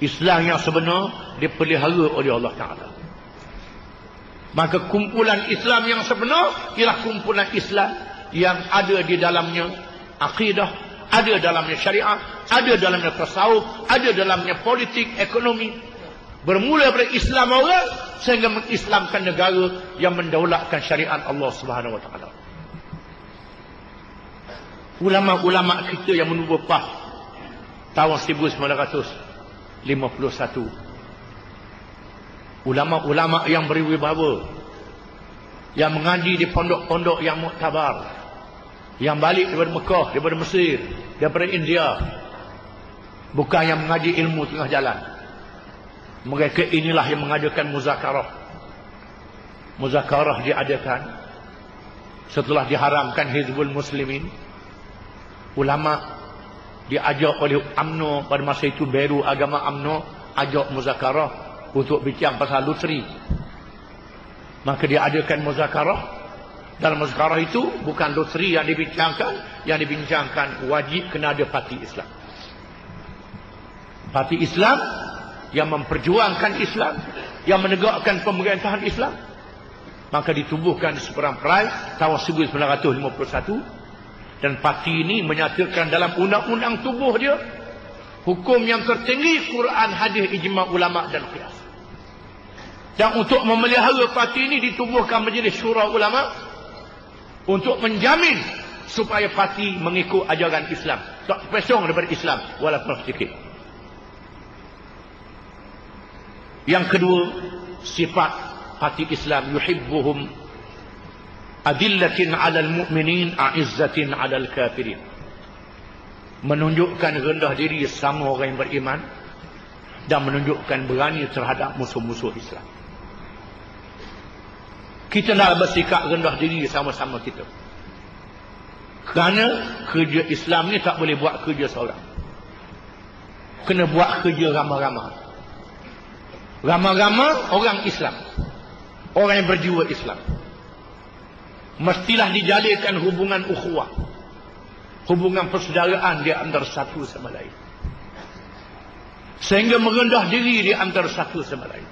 Islam yang sebenar dipelihara oleh Allah Ta'ala. Maka kumpulan Islam yang sebenar ialah kumpulan Islam yang ada di dalamnya akidah, ada dalamnya syariah, ada dalamnya tasawuf, ada dalamnya politik, ekonomi. Bermula dari Islam orang sehingga mengislamkan negara yang mendaulatkan syariat Allah Subhanahu Wa Taala. Ulama-ulama kita yang menubuh tahun 1900 51 ulama-ulama yang berwibawa yang mengaji di pondok-pondok yang muktabar yang balik daripada Mekah daripada Mesir daripada India bukan yang mengaji ilmu tengah jalan. Mereka inilah yang mengadakan muzakarah. Muzakarah diadakan setelah diharamkan Hizbul Muslimin. Ulama diajak oleh UMNO pada masa itu baru agama UMNO ajak muzakarah untuk bincang pasal lutri. Maka dia adakan muzakarah. Dalam muzakarah itu bukan lutri yang dibincangkan yang dibincangkan wajib kena ada parti Islam. Parti Islam yang memperjuangkan Islam yang menegakkan pemerintahan Islam. Maka ditubuhkan seperang perai tahun 1951 dan parti ini menyatakan dalam undang-undang tubuh dia hukum yang tertinggi Quran, hadis, ijma ulama dan qiyas. Dan untuk memelihara parti ini ditubuhkan majlis syura ulama untuk menjamin supaya parti mengikut ajaran Islam. Tak pesong daripada Islam walaupun sedikit. Yang kedua, sifat parti Islam yuhibbuhum adillatin alal mu'minin a'izzatin alal kafirin. Menunjukkan rendah diri sama orang yang beriman dan menunjukkan berani terhadap musuh-musuh Islam. Kita nak bersikap rendah diri sama-sama kita. Kerana kerja Islam ni tak boleh buat kerja seorang kena buat kerja ramah-ramah. Ramah-ramah orang Islam. Orang yang berjiwa Islam mestilah dijalinkan hubungan ukhuwah. Hubungan persaudaraan di antara satu sama lain. Sehingga merendah diri di antara satu sama lain.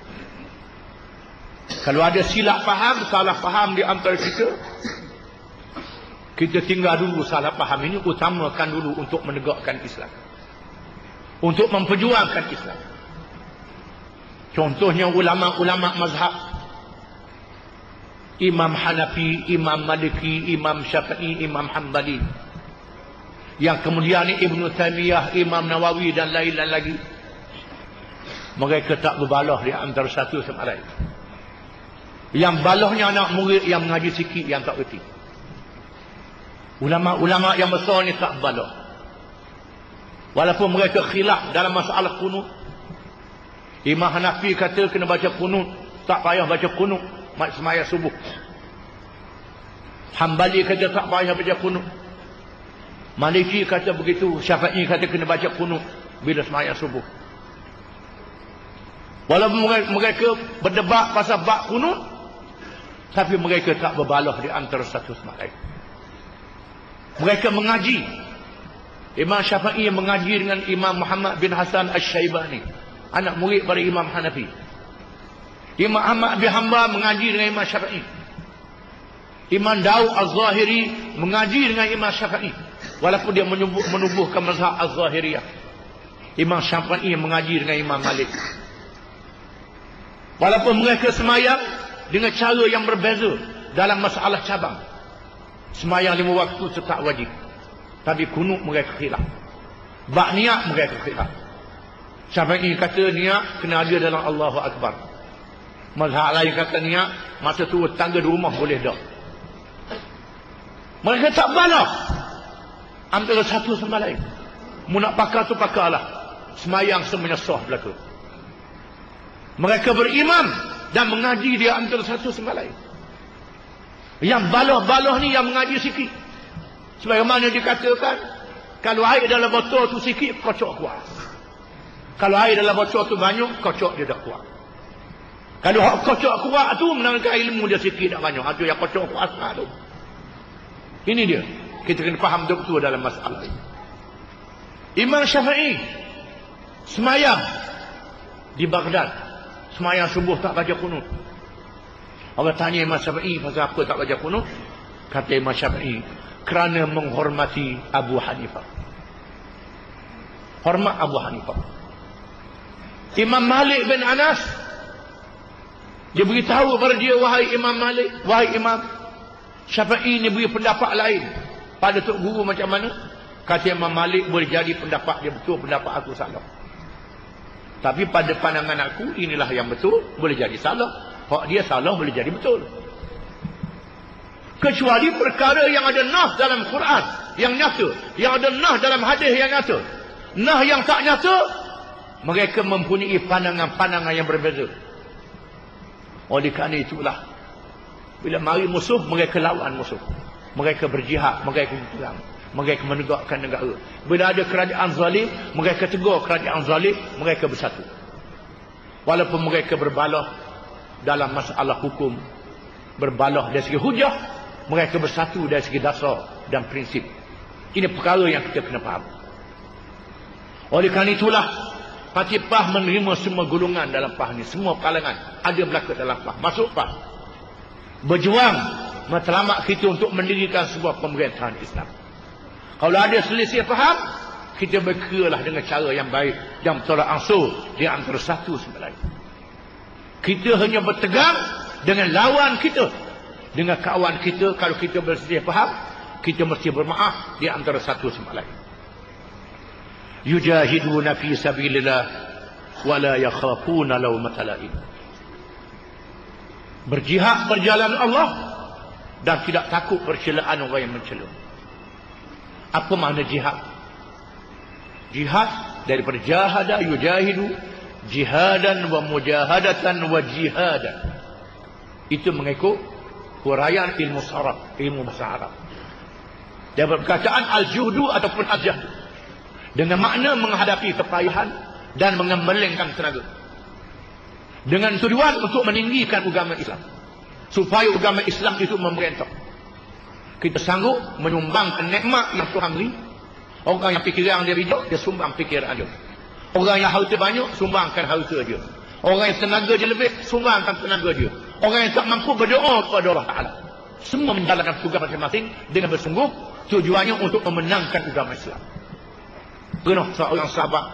Kalau ada silap faham salah faham di antara kita kita tinggal dulu salah faham ini utamakan dulu untuk menegakkan Islam. Untuk memperjuangkan Islam. Contohnya ulama-ulama mazhab Imam Hanafi, Imam Maliki, Imam Syafi'i, Imam Hanbali. Yang kemudian Ibn Taymiyah, Imam Nawawi dan lain-lain lagi. Mereka tak berbalah di antara satu sama lain. Yang balahnya anak murid yang mengaji sikit yang tak erti. Ulama-ulama yang besar ni tak balah. Walaupun mereka khilaf dalam masalah kunut. Imam Hanafi kata kena baca kunut. Tak payah baca kunut semaya subuh. Hambali kata tak payah baca kunut. Maliki kata begitu. Syafi'i kata kena baca kunut bila semaya subuh. Walaupun mereka berdebat pasal bak kunut. Tapi mereka tak berbalah di antara satu sama lain. Mereka mengaji. Imam Syafi'i mengaji dengan Imam Muhammad bin Hasan Al-Syaibani. Anak murid pada Imam Hanafi. Imam Ahmad bin Hanbal mengaji dengan Imam Syafi'i. Imam Daud Az-Zahiri mengaji dengan Imam Syafi'i. Walaupun dia menubuh, menubuhkan mazhab Az-Zahiriyah. Imam Syafi'i mengaji dengan Imam Malik. Walaupun mereka semayang dengan cara yang berbeza dalam masalah cabang. Semayang lima waktu tetap wajib. Tapi kunuk mereka khilaf. Bak niat mereka khilaf. Syafi'i kata niat kena ada dalam Allahu Akbar. Mazhab lain kata niat Masa tu tangga di rumah boleh dah. Mereka tak balas. Antara satu sama lain. Mu nak pakar tu pakarlah. Semayang semenyesah belaka. Mereka berimam Dan mengaji dia antara satu sama lain. Yang balah-balah ni Yang mengaji sikit. Sebagaimana dikatakan Kalau air dalam botol tu sikit Kocok kuat. Kalau air dalam botol tu banyak Kocok dia dah kuat kalau hak kocok kuat tu menangkan ilmu dia sikit tak banyak. Itu yang kocok kuat tu. Ini dia. Kita kena faham betul dalam masalah ini. Imam Syafi'i semayang di Baghdad semayang subuh tak baca kunut orang tanya Imam Syafi'i pasal apa tak baca kunut kata Imam Syafi'i kerana menghormati Abu Hanifah hormat Abu Hanifah Imam Malik bin Anas dia beritahu kepada dia wahai Imam Malik wahai Imam Syafi'i ni beri pendapat lain. Pada tok guru macam mana? Kata Imam Malik boleh jadi pendapat dia betul pendapat aku salah. Tapi pada pandangan aku inilah yang betul boleh jadi salah. Kalau dia salah boleh jadi betul. Kecuali perkara yang ada nah dalam Quran yang nyata yang ada nah dalam hadis yang nyata. Nah yang tak nyata mereka mempunyai pandangan-pandangan yang berbeza oleh kerana itulah bila mari musuh mereka lawan musuh. Mereka berjihad mereka berperang mereka menegakkan negara. Bila ada kerajaan zalim mereka tegur kerajaan zalim mereka bersatu. Walaupun mereka berbalah dalam masalah hukum berbalah dari segi hujah mereka bersatu dari segi dasar dan prinsip. Ini perkara yang kita kena faham. Oleh kerana itulah Parti PAH menerima semua golongan dalam PAH ni semua kalangan ada belaka dalam PAH masuk PAH berjuang matlamat kita untuk mendirikan sebuah pemerintahan Islam kalau ada selisih faham, kita berkiralah dengan cara yang baik dan tolak ansur di antara satu sama lain. Kita hanya bertegang dengan lawan kita. Dengan kawan kita, kalau kita berselisih faham, kita mesti bermaaf di antara satu sama lain. Fi sabilillah wa la yakhafuna lawmata lain. Berjihad berjalan Allah dan tidak takut percelaan orang yang mencela. Apa makna jihad? Jihad daripada jahada yujahidu jihadan wa mujahadatan wa jihadan. Itu mengikut huraian ilmu saraf, ilmu bahasa Arab. Dia perkataan al-juhdu ataupun al-jahdu. Dengan makna menghadapi kepayahan dan mengemelingkan tenaga. Dengan tujuan untuk meninggikan agama Islam. Supaya agama Islam itu memerintah kita sanggup menyumbangkan nikmat yang Tuhan beri. Orang yang fikiran dia bijak dia sumbang fikiran dia. Orang yang harta banyak sumbangkan harta dia. Orang yang tenaga dia lebih sumbangkan tenaga dia. Orang yang tak mampu berdoa kepada Allah Ta'ala. Semua menjalankan tugas masing-masing dengan bersungguh tujuannya untuk memenangkan agama Islam Penuh seorang sahabat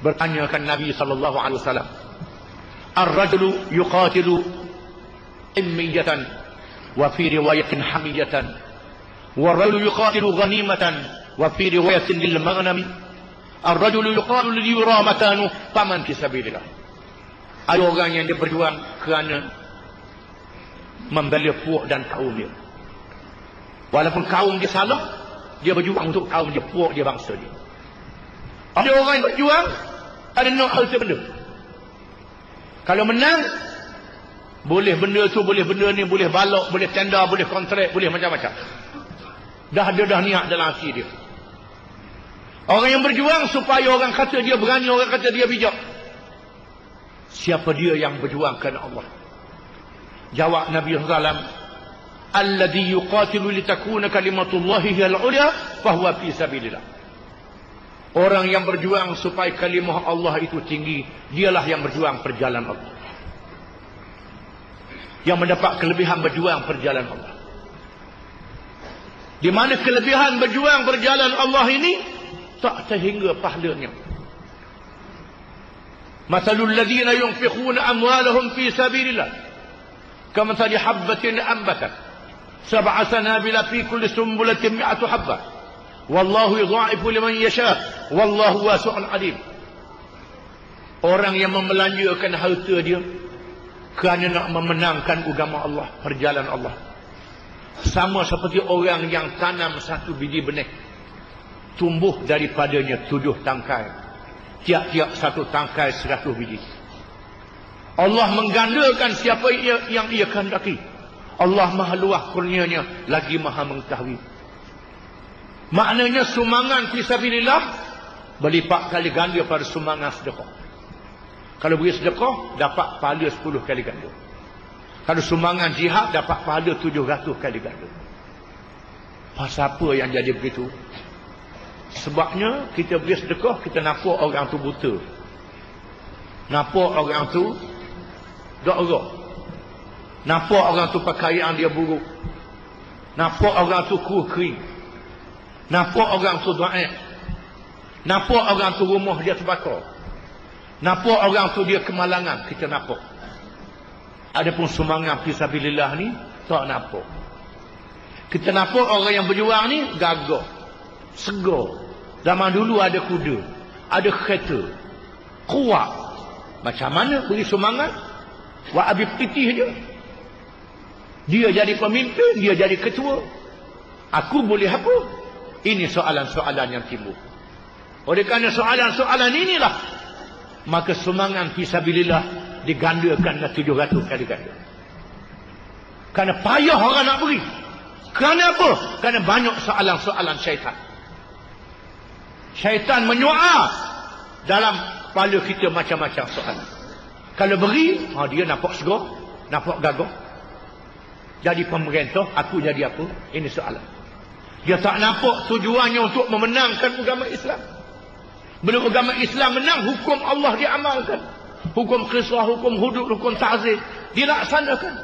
bertanyakan Nabi sallallahu alaihi wasallam. Ar-rajulu yuqatilu immiyatan wa fi riwayatin hamiyatan wa ar-rajulu yuqatilu ghanimatan wa fi riwayatin lil maghnam ar-rajulu yuqalu li yura matanu faman fi sabilillah. Ada orang yang dia berjuang kerana membela puak dan kaum dia. Walaupun kaum dia salah, dia berjuang untuk kaum dia, puak dia bangsa dia ada orang berjuang ada nak harta benda kalau menang boleh benda tu, boleh benda ni, boleh balok, boleh tenda, boleh kontrak, boleh macam-macam. Dah ada dah niat dalam hati dia. Orang yang berjuang supaya orang kata dia berani, orang kata dia bijak. Siapa dia yang berjuang kerana Allah? Jawab Nabi SAW. Alladhi yuqatilu litakuna kalimatullahi hiyal ulia, fahuwa fi sabilillah. Orang yang berjuang supaya kalimah Allah itu tinggi, dialah yang berjuang perjalanan Allah. Yang mendapat kelebihan berjuang perjalanan Allah. Di mana kelebihan berjuang perjalanan Allah ini tak terhingga pahalanya. Masalul ladzina yunfiquna amwalahum fi sabilillah. Kamathali habatin ambatat. Sab'a sanabila fi kulli sumbulatin mi'atu habbah wallahu yudha'ifu liman yasha wallahu wasi'un alim orang yang membelanjakan harta dia kerana nak memenangkan agama Allah, perjalanan Allah. Sama seperti orang yang tanam satu biji benih. Tumbuh daripadanya tujuh tangkai. Tiap-tiap satu tangkai seratus biji. Allah menggandakan siapa ia, yang ia kehendaki. Allah maha luah kurnianya lagi maha mengetahui. Maknanya sumangan fisabilillah berlipat kali ganda pada sumangan sedekah. Kalau beri sedekah, dapat pahala 10 kali ganda. Kalau sumbangan jihad, dapat pahala 700 kali ganda. Pasal apa yang jadi begitu? Sebabnya, kita beri sedekah, kita nampak orang tu buta. Nampak orang tu dok erok. Nampak orang tu pakaian dia buruk. Nampak orang tu kuh kering. Nampak orang tu dhaif. Nampak orang tu rumah dia terbakar. Nampak orang tu dia kemalangan, kita nampak. Adapun sumbangan fisabilillah ni tak nampak. Kita nampak orang yang berjuang ni gagah. Segar. Zaman dulu ada kuda, ada kereta. Kuat. Macam mana beri sumbangan? Wak Habib Pitih je. Dia jadi pemimpin, dia jadi ketua. Aku boleh apa? Ini soalan-soalan yang timbul. Oleh kerana soalan-soalan inilah maka sumbangan fisabilillah digandakan dengan 700 kali ganda. Kerana payah orang nak beri. Kerana apa? Kerana banyak soalan-soalan syaitan. Syaitan menyuap dalam kepala kita macam-macam soalan. Kalau beri, ha, dia nampak segar, nampak gagah. Jadi pemerintah, aku jadi apa? Ini soalan. Dia tak nampak tujuannya untuk memenangkan agama Islam. Belum agama Islam menang, hukum Allah diamalkan. Hukum kisah, hukum hudud, hukum ta'zir. Dilaksanakan.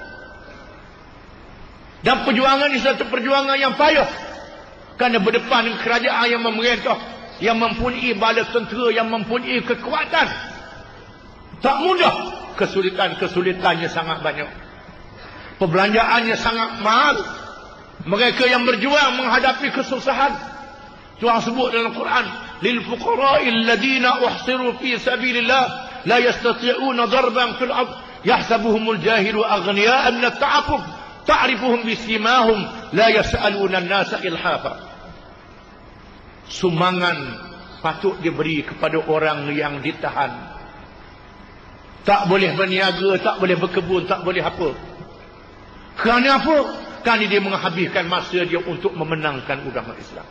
Dan perjuangan ini satu perjuangan yang payah. Kerana berdepan dengan kerajaan yang memerintah. Yang mempunyai bala tentera, yang mempunyai kekuatan. Tak mudah. Kesulitan-kesulitannya sangat banyak. Perbelanjaannya sangat mahal. Mereka yang berjuang menghadapi kesusahan. Tuhan sebut dalam Quran. للفقراء الذين أحصروا في سبيل الله لا يستطيعون ضربا في الأرض يحسبهم الجاهل أغنياء من التعفف تعرفهم بسيماهم لا يسألون الناس إلحافا sumbangan patut diberi kepada orang yang ditahan tak boleh berniaga tak boleh berkebun tak boleh apa kerana apa kerana dia menghabiskan masa dia untuk memenangkan agama Islam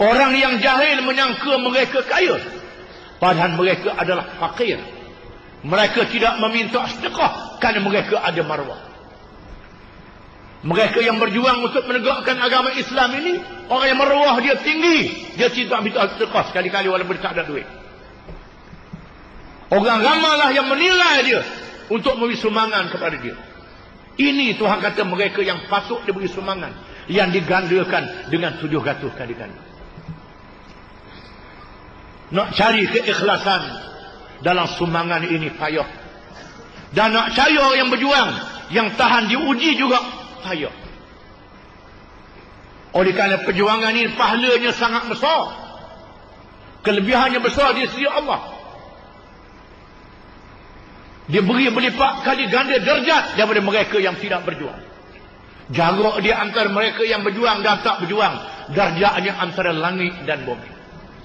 Orang yang jahil menyangka mereka kaya. Padahal mereka adalah fakir. Mereka tidak meminta sedekah kerana mereka ada marwah. Mereka yang berjuang untuk menegakkan agama Islam ini, orang yang marwah dia tinggi. Dia tidak minta sedekah sekali-kali walaupun tak ada duit. Orang ramalah yang menilai dia untuk memberi sumbangan kepada dia. Ini Tuhan kata mereka yang patut diberi sumbangan. Yang digandakan dengan tujuh ratus kali ganda nak cari keikhlasan dalam sumbangan ini payah. Dan nak cari orang yang berjuang yang tahan diuji juga payah. Oleh kerana perjuangan ini pahalanya sangat besar. Kelebihannya besar di sisi Allah. Dia beri berlipat kali ganda derjat daripada mereka yang tidak berjuang. Jarak dia antara mereka yang berjuang dan tak berjuang darjatnya antara langit dan bumi